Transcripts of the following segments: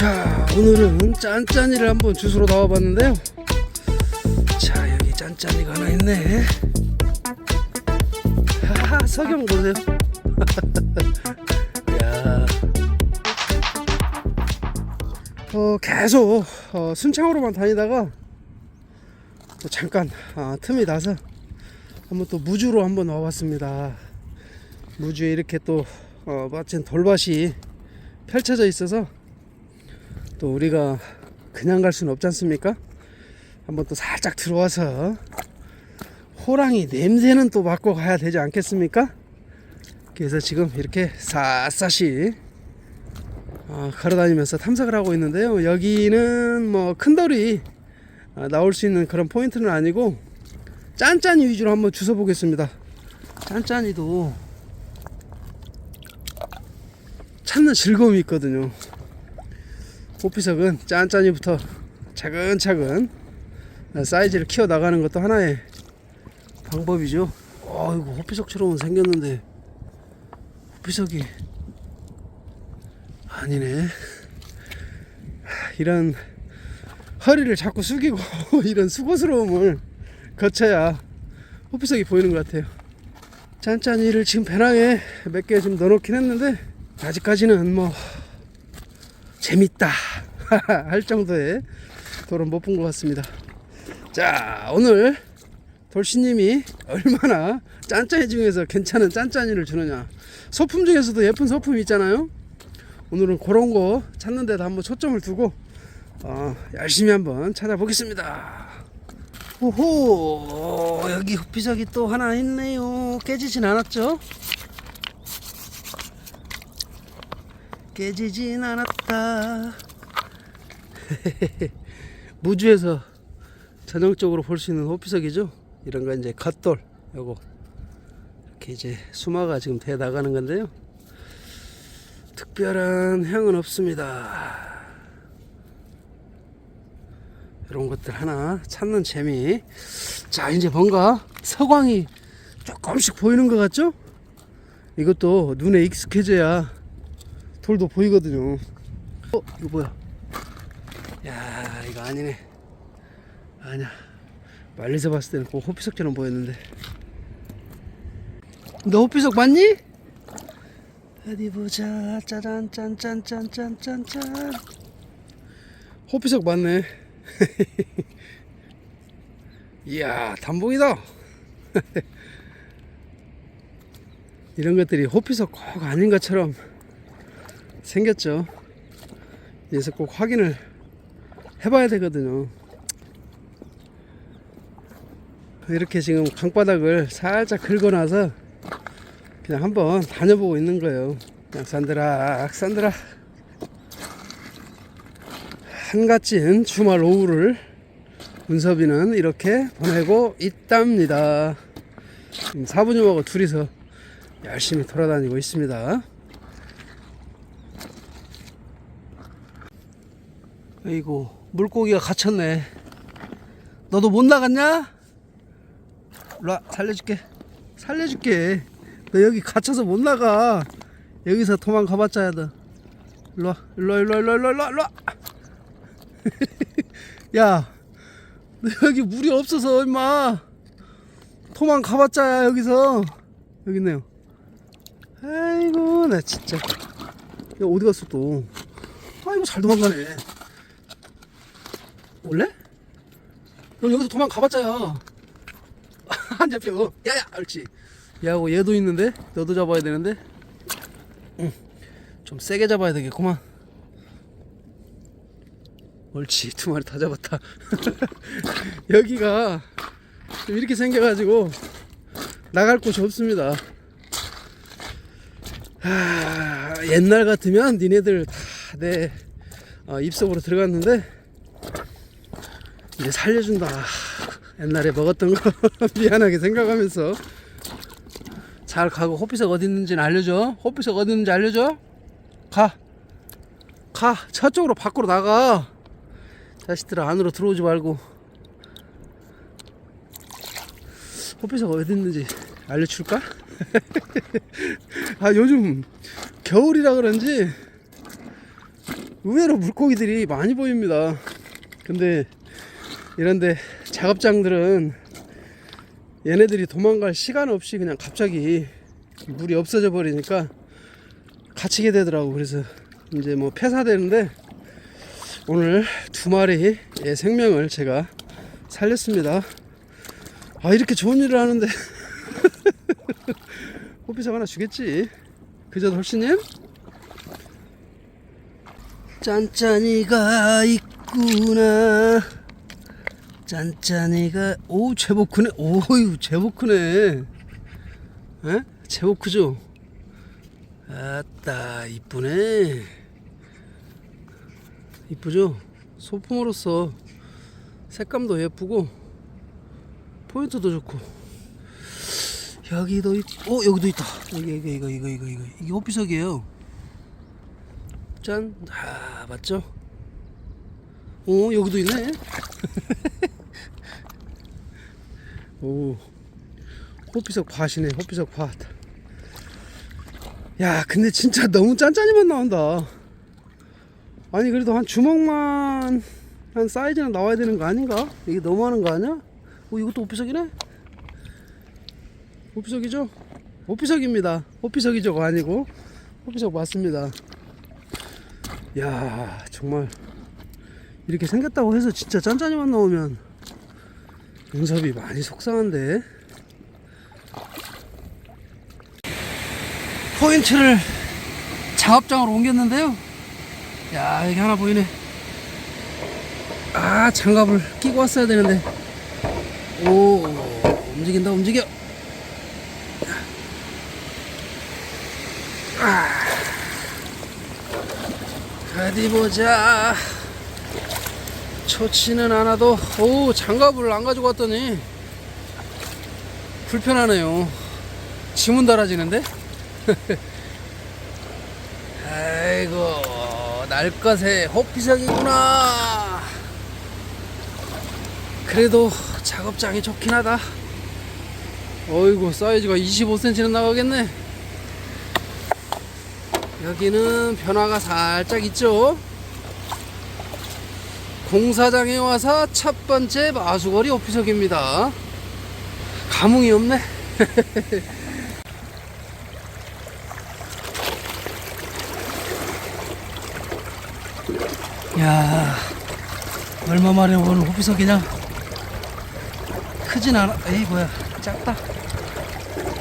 자 오늘은 짠짠이를 한번 주스로 나와봤는데요. 자 여기 짠짠이가 하나 있네. 하하 석영 보세요. 야. 어, 계속 어, 순창으로만 다니다가 또 잠깐 아, 틈이 나서 한번 또 무주로 한번 와봤습니다. 무주에 이렇게 또 어, 마침 돌밭이 펼쳐져 있어서 또 우리가 그냥 갈 수는 없지 않습니까? 한번 또 살짝 들어와서 호랑이 냄새는 또 맡고 가야 되지 않겠습니까? 그래서 지금 이렇게 샅샅이 어, 걸어다니면서 탐색을 하고 있는데요. 여기는 뭐 큰 돌이 어, 나올 수 있는 그런 포인트는 아니고 짠짠이 위주로 한번 주워 보겠습니다. 짠짠이도 찾는 즐거움이 있거든요. 호피석은 짠짠이부터 차근차근 사이즈를 키워 나가는 것도 하나의 방법이죠. 어이구 호피석처럼 생겼는데 호피석이 아니네. 이런 허리를 자꾸 숙이고 이런 수고스러움을 거쳐야 호피석이 보이는 것 같아요. 짠짠이를 지금 배낭에 몇 개 좀 넣어놓긴 했는데 아직까지는 뭐 재밌다 할 정도의 돌은 못 본 것 같습니다. 자 오늘 돌씨님이 얼마나 짠짠이 중에서 괜찮은 짠짠이를 주느냐. 소품 중에서도 예쁜 소품이 있잖아요. 오늘은 그런 거 찾는 데도 한번 초점을 두고 어, 열심히 한번 찾아보겠습니다. 오호 여기 흡비석이 또 하나 있네요. 깨지진 않았죠 깨지진 않았다 무주에서 전형적으로 볼 수 있는 호피석이죠. 이런 거 이제 갓돌 요거 이렇게 이제 수마가 지금 돼 나가는 건데요. 특별한 향은 없습니다. 이런 것들 하나 찾는 재미. 자 이제 뭔가 서광이 조금씩 보이는 것 같죠? 이것도 눈에 익숙해져야 돌도 보이거든요. 어 이거 뭐야? 야 이거 아니네. 아니야. 멀리서 봤을 때는 꼭 호피석처럼 보였는데. 너 호피석 맞니? 어디 보자. 짜잔 짠짠짠짠짠짠. 호피석 맞네. 이야 단봉이다. 이런 것들이 호피석 꼭 아닌 것처럼 생겼죠. 그래서 꼭 확인을 해봐야 되거든요. 이렇게 지금 강바닥을 살짝 긁어놔서 그냥 한번 다녀보고 있는 거예요. 그냥 산드락 산드락 한갓진 주말 오후를 문섭이는 이렇게 보내고 있답니다. 사부님하고 둘이서 열심히 돌아다니고 있습니다. 아이고 물고기가 갇혔네. 너도 못 나갔냐? 와 살려줄게. 살려줄게. 너 여기 갇혀서 못 나가. 여기서 도망가봤자 너. 일로 와 일로 와 일로 와 일로 와 일로 와 일로 와. 야너 여기 물이 없어서 임마. 도망가봤자 여기서. 여기 있네요. 아이고 나 진짜. 야 어디 갔어 또? 아이고 잘 도망가네 원래? 너 여기서 도망가봤자야 안 잡혀. 야야, 옳지. 야고 얘도 있는데 너도 잡아야 되는데. 응. 좀 세게 잡아야 되겠구만. 옳지, 두 마리 다 잡았다. 여기가 좀 이렇게 생겨가지고 나갈 곳이 없습니다. 하, 옛날 같으면 니네들 다내 어, 입속으로 들어갔는데 이제 살려준다. 옛날에 먹었던 거 미안하게 생각하면서. 잘 가고 호피석 어디 있는지는 알려줘. 호피석 어디 있는지 알려줘. 가. 가. 저쪽으로 밖으로 나가. 자식들아 안으로 들어오지 말고. 호피석 어디 있는지 알려줄까? 아 요즘 겨울이라 그런지 의외로 물고기들이 많이 보입니다. 근데 이런데 작업장들은 얘네들이 도망갈 시간 없이 그냥 갑자기 물이 없어져 버리니까 갇히게 되더라고. 그래서 이제 뭐 폐사되는데 오늘 두 마리의 생명을 제가 살렸습니다. 아 이렇게 좋은 일을 하는데 호피석 하나 주겠지. 그저 돌씨님 짠짠이가 있구나. 짠짠이가 오 제법 크네. 오유 제법 크네. 에? 제법 크죠? 아따 이쁘네. 이쁘죠? 소품으로서 색감도 예쁘고 포인트도 좋고 여기도 있, 어 여기도 있다. 여기 이거 이거 이거 이거 이거 이게 호피석이에요. 짠, 아 맞죠? 오 여기도 있네. 오 호피석 밭이네 호피석 밭. 야 근데 진짜 너무 짠짠이만 나온다. 아니 그래도 한 주먹만 한 사이즈는 나와야 되는 거 아닌가? 이게 너무 하는 거 아니야? 오 이것도 호피석이네? 호피석이죠? 호피석입니다. 호피석이죠가 아니고 호피석 맞습니다. 야 정말 이렇게 생겼다고 해서 진짜 짠짠이만 나오면 윤섭이 많이 속상한데. 포인트를 작업장으로 옮겼는데요. 야 여기 하나 보이네. 아 장갑을 끼고 왔어야 되는데. 오 움직인다 움직여. 아. 어디 보자 좋지는 않아도 오 장갑을 안 가지고 왔더니 불편하네요. 지문 달아지는데? 아이고 날것의 호피석이구나. 그래도 작업장이 좋긴 하다. 어이구 사이즈가 25cm는 나가겠네. 여기는 변화가 살짝 있죠 공사장에 와서 첫 번째 마수거리 오피석입니다. 감흥이 없네. 야 얼마 만에 오는 호피석이냐 크진 않아. 에이 뭐야 작다.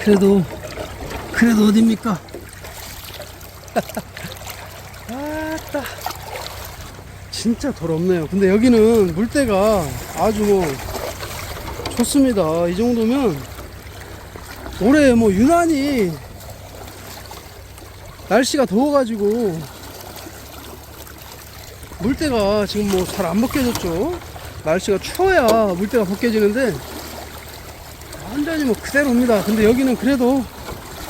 그래도 그래도 어딥니까 아따 진짜 더럽네요. 근데 여기는 물때가 아주 뭐 좋습니다. 이 정도면 올해 뭐 유난히 날씨가 더워가지고 물때가 지금 뭐 잘 안 벗겨졌죠. 날씨가 추워야 물때가 벗겨지는데 완전히 뭐 그대로입니다. 근데 여기는 그래도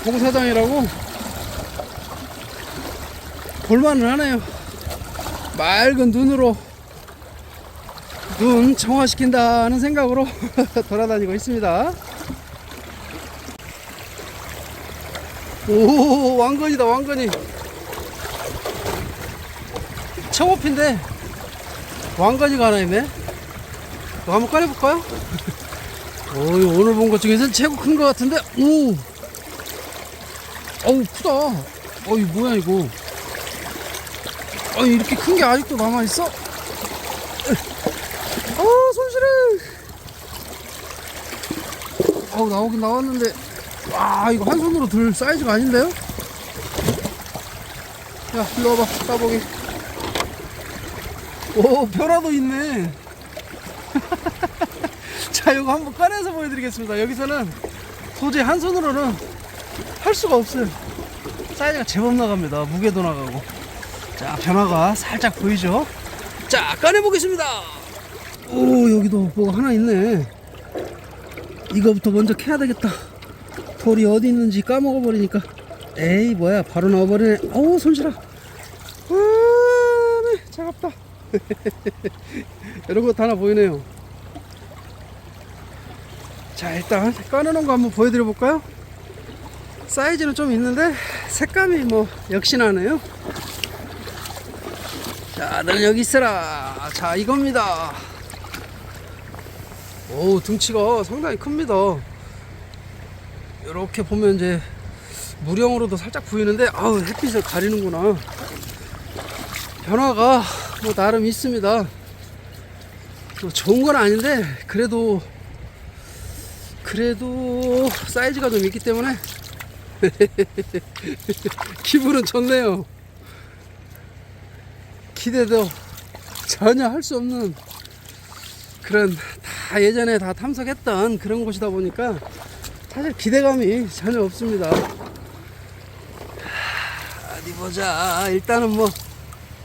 공사장이라고 볼만은 하네요 맑은 눈으로 눈 정화시킨다는 생각으로 돌아다니고 있습니다. 오 왕건이다 왕건이. 청호피인데 왕건이가 하나 있네. 한번 꺼내볼까요? 오, 이거 오늘 본 것 중에서 최고 큰 것 같은데. 오! 어우 크다. 어이 뭐야 이거 아니 이렇게 큰 게 아직도 남아 있어? 어 손실해! 어우 나오긴 나왔는데. 와 이거 한 손으로 들 사이즈가 아닌데요? 야 일로 와봐 따보기 오 벼라도 있네. 자 이거 한번 꺼내서 보여드리겠습니다. 여기서는 도저히 한 손으로는 할 수가 없어요 사이즈가 제법 나갑니다. 무게도 나가고 자 변화가 살짝 보이죠? 자 꺼내 보겠습니다. 오 여기도 뭐가 하나 있네. 이거부터 먼저 캐야 되겠다. 돌이 어디 있는지 까먹어 버리니까. 에이 뭐야 바로 나와버리네. 어우 손실아. 아네 차갑다. 이런 것도 하나 보이네요. 자 일단 꺼내놓은 거 한번 보여드려 볼까요? 사이즈는 좀 있는데 색감이 뭐 역시 나네요 자, 너는 여기 있어라. 자, 이겁니다. 오, 등치가 상당히 큽니다. 이렇게 보면 이제 무령으로도 살짝 보이는데, 아우, 햇빛을 가리는구나. 변화가 뭐 나름 있습니다. 뭐 좋은 건 아닌데, 그래도, 그래도 사이즈가 좀 있기 때문에 기분은 좋네요. 기대도 전혀 할 수 없는 그런 다 예전에 다 탐색했던 그런 곳이다 보니까 사실 기대감이 전혀 없습니다. 하, 어디 보자. 일단은 뭐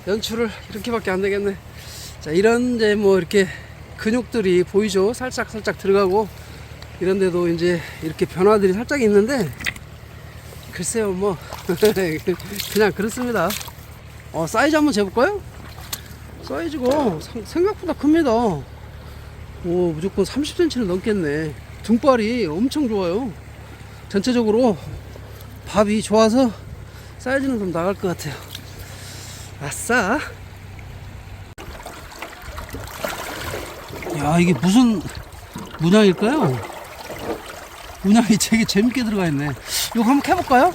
연출을 이렇게밖에 안 되겠네. 자, 이런 이제 뭐 이렇게 근육들이 보이죠. 살짝 살짝 들어가고 이런 데도 이제 이렇게 변화들이 살짝 있는데 글쎄요 뭐 그냥 그렇습니다. 어, 사이즈 한번 재볼까요? 사이즈가 상- 생각보다 큽니다. 오, 무조건 30cm는 넘겠네. 등발이 엄청 좋아요. 전체적으로 밥이 좋아서 사이즈는 좀 나갈 것 같아요. 아싸. 야, 이게 무슨 문양일까요? 문양이 되게 재밌게 들어가 있네. 이거 한번 캐볼까요?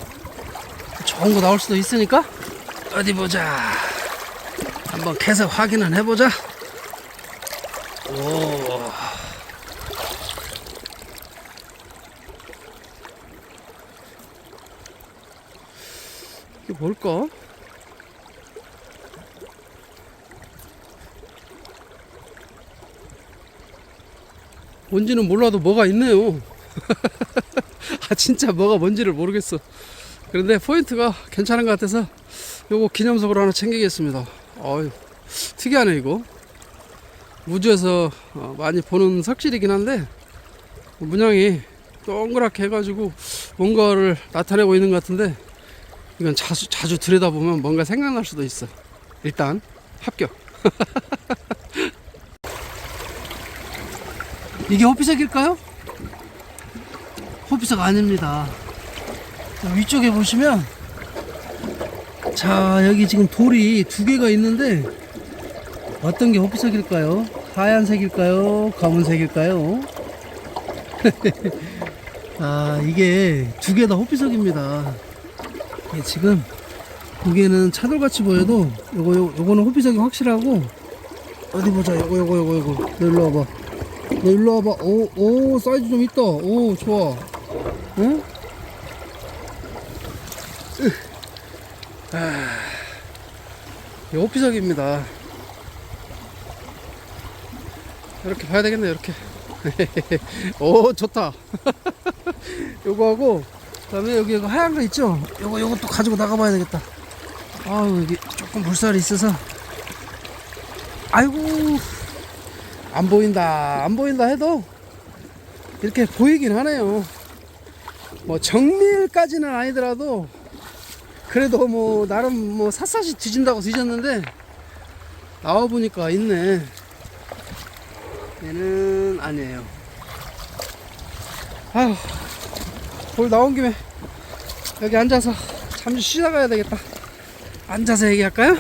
좋은 거 나올 수도 있으니까. 어디 보자. 한번 캐서 확인을 해보자. 오. 이게 뭘까? 뭔지는 몰라도 뭐가 있네요. 아, 진짜 뭐가 뭔지를 모르겠어. 그런데 포인트가 괜찮은 것 같아서 요거 기념석으로 하나 챙기겠습니다. 어유 특이하네 이거. 우주에서 어, 많이 보는 석실이긴 한데 문양이 동그랗게 해가지고 뭔가를 나타내고 있는 것 같은데 이건 자주 자주 들여다보면 뭔가 생각날 수도 있어. 일단 합격. 이게 호피색일까요? 호피색 아닙니다. 자, 위쪽에 보시면 자 여기 지금 돌이 두 개가 있는데 어떤 게 호피색일까요? 하얀색일까요? 검은색일까요? 아 이게 두 개 다 호피색입니다. 이게 지금 보기에는 차돌같이 보여도 요거 요, 요거는 호피색이 확실하고 어디 보자 요거 요거 요거 요거 너 일로 와봐 너 일로 와봐 오, 오 사이즈 좀 있다 오 좋아 응? 이 호피석입니다. 이렇게 봐야 되겠네, 이렇게. 오, 좋다. 요거 하고, 그 다음에 여기 이거 하얀 거 있죠? 요거, 또 가지고 나가봐야 되겠다. 아우, 여기 조금 물살이 있어서. 아이고, 안 보인다. 안 보인다 해도, 이렇게 보이긴 하네요. 뭐, 정밀까지는 아니더라도, 그래도 뭐 나름 뭐 샅샅이 뒤진다고 뒤졌는데 나와 보니까 있네. 얘는 아니에요. 아휴, 볼 나온 김에 여기 앉아서 잠시 쉬다 가야 되겠다. 앉아서 얘기할까요?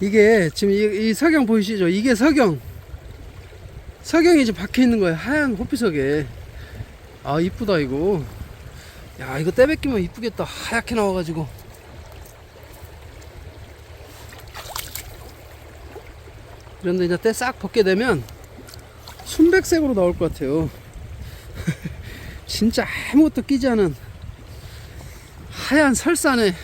이게 지금 이, 이 석영 보이시죠? 이게 석영. 석영이 지금 박혀 있는 거예요. 하얀 호피석에. 아 이쁘다 이거. 야 이거 떼뱉기면 이쁘겠다. 하얗게 나와가지고. 그런데 이제 때 싹 벗게 되면 순백색으로 나올 것 같아요. 진짜 아무것도 끼지 않은 하얀 설산에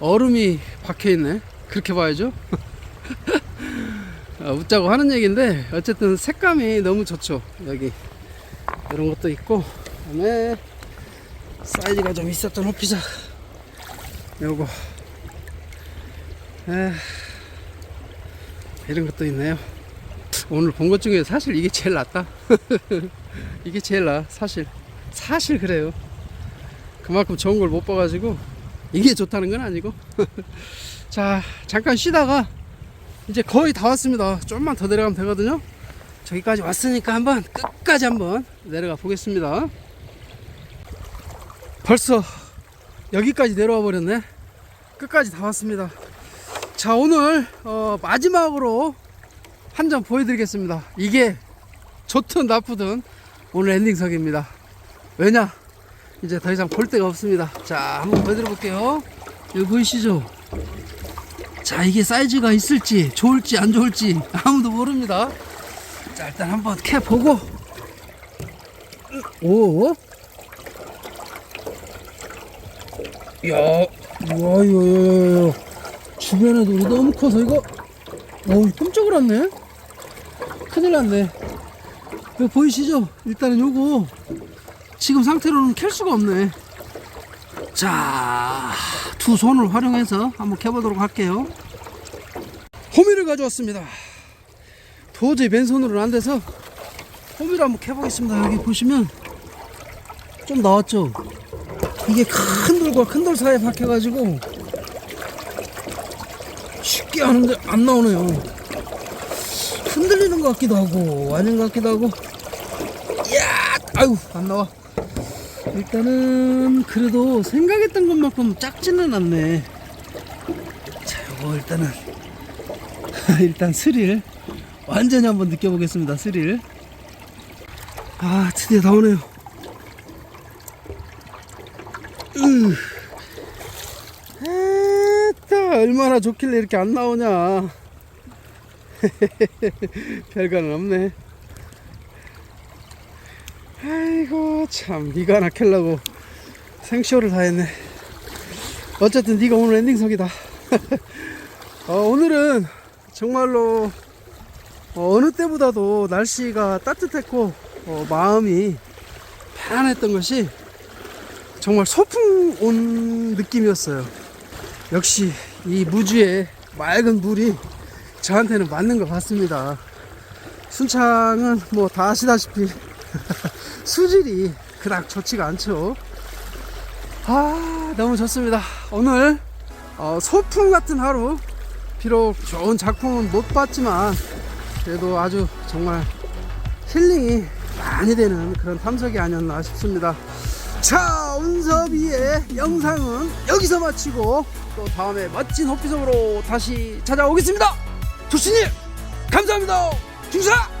얼음이 박혀있네. 그렇게 봐야죠. 아, 웃자고 하는 얘기인데 어쨌든 색감이 너무 좋죠. 여기 이런 것도 있고 그다음에 사이즈가 좀 있었던 호피자. 요거. 에, 이런 것도 있네요. 오늘 본 것 중에 사실 이게 제일 낫다. 이게 제일 나 사실. 사실 그래요. 그만큼 좋은 걸 못 봐가지고 이게 좋다는 건 아니고. 자 잠깐 쉬다가 이제 거의 다 왔습니다. 좀만 더 내려가면 되거든요. 저기까지 왔으니까 한번 끝까지 한번 내려가 보겠습니다 벌써 여기까지 내려와 버렸네 끝까지 다 왔습니다. 자 오늘 어, 마지막으로 한 점 보여드리겠습니다. 이게 좋든 나쁘든 오늘 엔딩석입니다. 왜냐? 이제 더 이상 볼 데가 없습니다. 자 한번 보여드려 볼게요. 여기 보이시죠? 자 이게 사이즈가 있을지 좋을지 안 좋을지 아무도 모릅니다. 자 일단 한번 캐 보고 오. 야, 와, 이거, 이거, 이거. 주변에도 너무 커서 이거, 어우, 깜짝을 왔네. 큰일 났네. 이거 보이시죠? 일단은 요거, 지금 상태로는 캘 수가 없네. 자, 두 손을 활용해서 한번 캐보도록 할게요. 호미를 가져왔습니다. 도저히 맨손으로는 안 돼서, 호미를 한번 캐보겠습니다. 여기 보시면, 좀 나왔죠? 이게 큰 돌과 큰 돌 사이에 박혀가지고 쉽게 하는데 안 나오네요. 흔들리는 것 같기도 하고 아닌 것 같기도 하고. 야, 아유 안 나와. 일단은 그래도 생각했던 것만큼 작지는 않네. 자, 이거 일단은 일단 스릴 완전히 한번 느껴보겠습니다. 스릴. 아 드디어 나오네요. 으. 에따 얼마나 좋길래 이렇게 안 나오냐. 별거는 없네. 아이고 참 니가 하나 캘라고 생쇼를 다 했네. 어쨌든 니가 오늘 엔딩석이다. 어, 오늘은 정말로 어, 어느 때보다도 날씨가 따뜻했고 어, 마음이 편안했던 것이 정말 소풍 온 느낌이었어요. 역시 이 무주의 맑은 물이 저한테는 맞는 것 같습니다. 순창은 뭐 다 아시다시피 수질이 그닥 좋지가 않죠. 아 너무 좋습니다. 오늘 어, 소풍 같은 하루 비록 좋은 작품은 못 봤지만 그래도 아주 정말 힐링이 많이 되는 그런 탐색이 아니었나 싶습니다. 자, 운섭이의 영상은 여기서 마치고 또 다음에 멋진 호피섬으로 다시 찾아오겠습니다. 조씨님, 감사합니다. 중사!